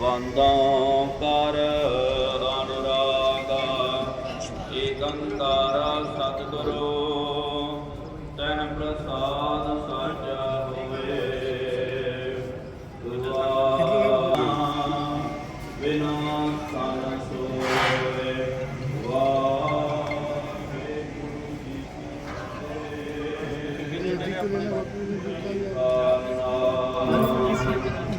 ਵੰਦੋਂ ਕਰ ਅਨੁਰਾਗਾ ਏਕੰਕਾਰ ਸਤਿਗੁਰੂ, ਤੈਨ ਪ੍ਰਸਾਦ ਸਾਚਾ ਹੋਵੇ। ਦੁਆ ਬਿਨਾ ਸਨ ਸੋਏ, ਵਾਹਿਗੁਰੂ ਜੀ ਕੀ ਫਤਿਹ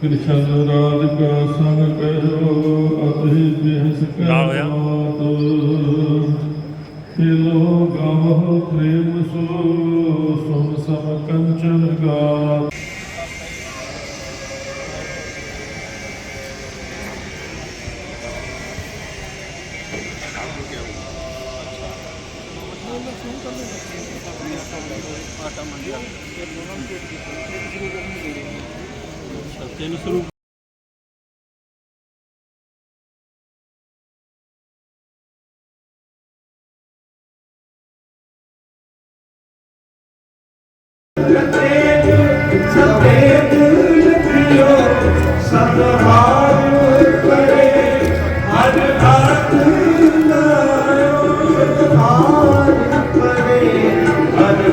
ਕ੍ਰਿਸ਼ਨ ਰਾਧਿਕਾ ਸੰਗ ਕਹਿਓ ਅਤਿ ਬਿਹਸ ਕਹਿ ਮਾਤ ਖਿਲੋ ਪ੍ਰੇਮ ਸੋ ਆਟਾ ਮੰਡੀ ਵਾਲੇ ਤੇ ਉਹਨਾਂ ਨੂੰ ਭੇਜ ਦਿੱਤਾ ਸ਼ੁਰੂ ਕਰਨ ਦੇ ਰਹੇ ਤੈਨੂੰ ਸ਼ੁਰੂ ਸਤਿ ਹਾਰ ਕਰੇ ਹਰ ਹਰ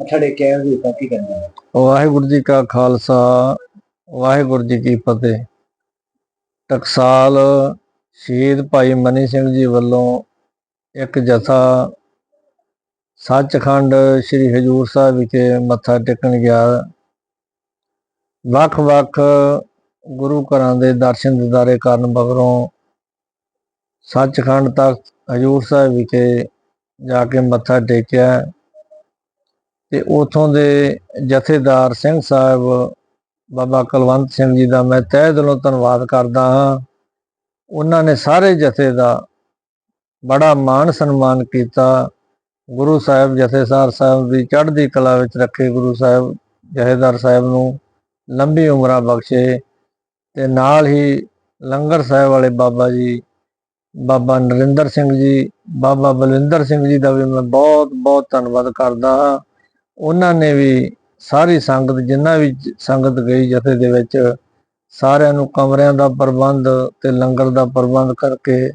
ਮੱਥਾ ਟੇਕਿਆ ਉਹਦੀ ਬਾਕੀ ਕਰਨਾ ਵਾਹਿਗੁਰੂ ਜੀ ਕਾ ਖਾਲਸਾ, ਵਾਹਿਗੁਰੂ ਜੀ ਕੀ ਫਤਿਹ। ਟਕਸਾਲ ਸ਼ਹੀਦ ਭਾਈ ਮਨੀ ਸਿੰਘ ਜੀ ਵੱਲੋਂ ਇੱਕ ਜਥਾ ਸੱਚਖੰਡ ਸ੍ਰੀ ਹਜੂਰ ਸਾਹਿਬ ਵਿਖੇ ਮੱਥਾ ਟੇਕਣ ਗਿਆ। ਵੱਖ-ਵੱਖ ਗੁਰੂ ਘਰਾਂ ਦੇ ਦਰਸ਼ਨ ਦਿਦਾਰੇ ਕਰਨ ਮਗਰੋਂ ਸੱਚਖੰਡ ਤੱਕ ਹਜੂਰ ਸਾਹਿਬ ਵਿਖੇ ਜਾ ਕੇ ਮੱਥਾ ਟੇਕਿਆ। ਤੇ ਉਥੋਂ ਦੇ ਜਥੇਦਾਰ ਸਿੰਘ ਸਾਹਿਬ, ਬਾਬਾ ਕੁਲਵੰਤ ਸਿੰਘ ਜੀ ਦਾ ਮੈਂ ਤਹਿ ਦਿਲੋਂ ਧੰਨਵਾਦ ਕਰਦਾ ਹਾਂ। ਉਹਨਾਂ ਨੇ ਸਾਰੇ ਜਥੇ ਦਾ ਬੜਾ ਮਾਣ ਸਨਮਾਨ ਕੀਤਾ। ਗੁਰੂ ਸਾਹਿਬ ਜਥੇਦਾਰ ਸਾਹਿਬ ਦੀ ਚੜ੍ਹਦੀ ਕਲਾ ਵਿੱਚ ਰੱਖੇ ਗੁਰੂ ਸਾਹਿਬ ਜਥੇਦਾਰ ਸਾਹਿਬ ਨੂੰ ਲੰਬੀ ਉਮਰਾਂ ਬਖਸ਼ੇ ਤੇ ਨਾਲ ਹੀ ਲੰਗਰ ਸਾਹਿਬ ਵਾਲੇ ਬਾਬਾ ਜੀ, ਬਾਬਾ ਨਰਿੰਦਰ ਸਿੰਘ ਜੀ, ਬਾਬਾ ਬਲਵਿੰਦਰ ਸਿੰਘ ਜੀ ਦਾ ਵੀ ਮੈਂ ਬਹੁਤ ਬਹੁਤ ਧੰਨਵਾਦ ਕਰਦਾ ਹਾਂ। ਉਹਨਾਂ ਨੇ ਵੀ ਸਾਰੀ ਸੰਗਤ, ਜਿੰਨਾ ਵੀ ਸੰਗਤ ਗਈ ਜਥੇ ਦੇ ਵਿੱਚ, ਸਾਰਿਆਂ ਨੂੰ ਕਮਰਿਆਂ ਦਾ ਪ੍ਰਬੰਧ ਤੇ ਲੰਗਰ ਦਾ ਪ੍ਰਬੰਧ ਕਰਕੇ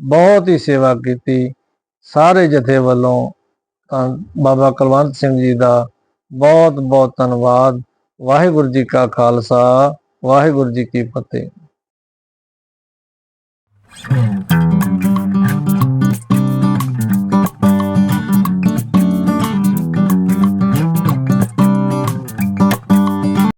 ਬਹੁਤ ਹੀ ਸੇਵਾ ਕੀਤੀ। ਸਾਰੇ ਜਥੇ ਵੱਲੋਂ ਤਾਂ ਬਾਬਾ ਕੁਲਵੰਤ ਸਿੰਘ ਜੀ ਦਾ ਬਹੁਤ ਬਹੁਤ ਧੰਨਵਾਦ। ਵਾਹਿਗੁਰੂ ਜੀ ਕਾ ਖਾਲਸਾ, ਵਾਹਿਗੁਰੂ ਜੀ ਕੀ ਫਤਿਹ।